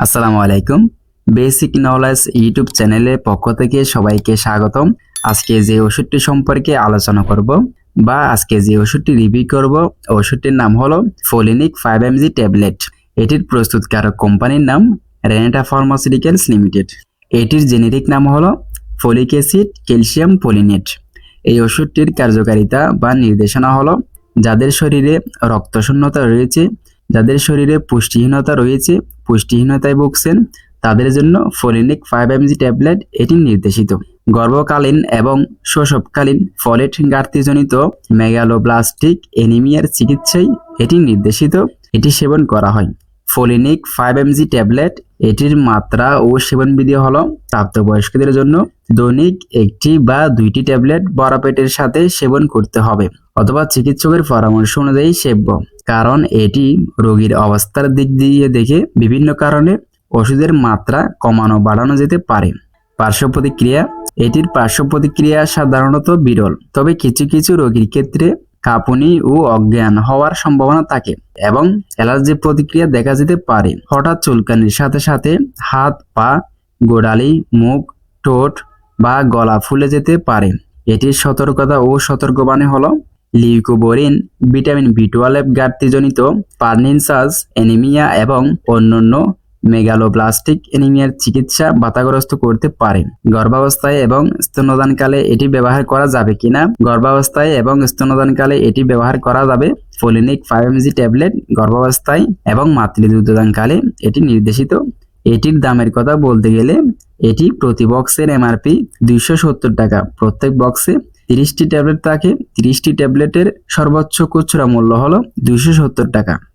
আসসালামু আলাইকুম। Basic knowledge YouTube চ্যানেলের পক্ষ থেকে সবাইকে স্বাগতম। আজকে যে ওষুধটি সম্পর্কে আলোচনা করব বা আজকে যে ওষুধটি রিভিউ করব, ওষুধটির নাম হলো ফোলিনিক ফাইভ এমজি ট্যাবলেট এটির প্রস্তুতকারক কোম্পানির নাম রেনেটা ফার্মাসিউটিক্যালস লিমিটেড এটির জেনেরিক নাম হলো ফলিক অ্যাসিড ক্যালসিয়াম পলিনেট এই ওষুধটির কার্যকারিতা বা নির্দেশনা হলো যাদের শরীরে রক্তশূন্যতা রয়েছে যাদের শরীরে পুষ্টিহীনতা রয়েছে, পুষ্টিহীনতায় ভুগছেন, তাদের জন্য ফলিনিক ফাইভ এমজি ট্যাবলেট এটি নির্দেশিত। গর্ভকালীন এবং শৈশবকালীন ফলেট ঘাটতিজনিত মেগালোব্লাস্টিক এনিমিয়ার চিকিৎসায় এটি নির্দেশিত। এটি সেবন করা হয়। ফলিনিক ফাইভ এমজি ট্যাবলেট, এটির মাত্রা ও সেবনবিধি হল প্রাপ্তবয়স্কদের জন্য দৈনিক একটি বা দুইটি ট্যাবলেট বড় পেটের সাথে সেবন করতে হবে অথবা চিকিৎসকের পরামর্শ অনুযায়ী সেব্য। কারণ এটি রোগীর অবস্থার দিক দিয়ে দেখে বিভিন্ন কারণে ওষুধের মাত্রা কমানো বাড়ানো যেতে পারে। পার্শ্ব প্রতিক্রিয়া, এটির পার্শ্ব প্রতিক্রিয়া সাধারণত বিরল, তবে কিছু কিছু রোগীর ক্ষেত্রে কাঁপুনি ও অজ্ঞান হওয়ার সম্ভাবনা থাকে এবং অ্যালার্জি প্রতিক্রিয়া দেখা যেতে পারে। হঠাৎ চুলকানির সাথে সাথে হাত, পা, গোড়ালি, মুখ, ঠোঁট বা গলা ফুলে যেতে পারে। এটির সতর্কতা ও সতর্কবাণী হলো লিউকোবোরিন, ভিটামিন বি টুয়েলভ ঘাটতিজনিত পার্নিনসাস, অ্যানিমিয়া এবং অন্যান্য মেগালোপ্লাস্টিক অ্যানিমিয়ার চিকিৎসা বাধাগ্রস্ত করতে পারে। গর্ভাবস্থায় এবং স্তন্যদানকালে এটি ব্যবহার করা যাবে কিনা? গর্ভাবস্থায় এবং স্তন্যদানকালে এটি ব্যবহার করা যাবে? ফোলিনিক ফাইভ এমজি ট্যাবলেট গর্ভাবস্থায় এবং মাতৃদুগ্ধদানকালে এটি নির্দেশিত। এটির দামের কথা বলতে গেলে এটি প্রতি বক্সের এমআরপি দুইশো সত্তর টাকা। প্রত্যেক বক্সে তিরিশটি ট্যাবলেট থাকে। তিরিশটি ট্যাবলেটের সর্বোচ্চ খুচরা মূল্য হলো দুইশো সত্তর টাকা।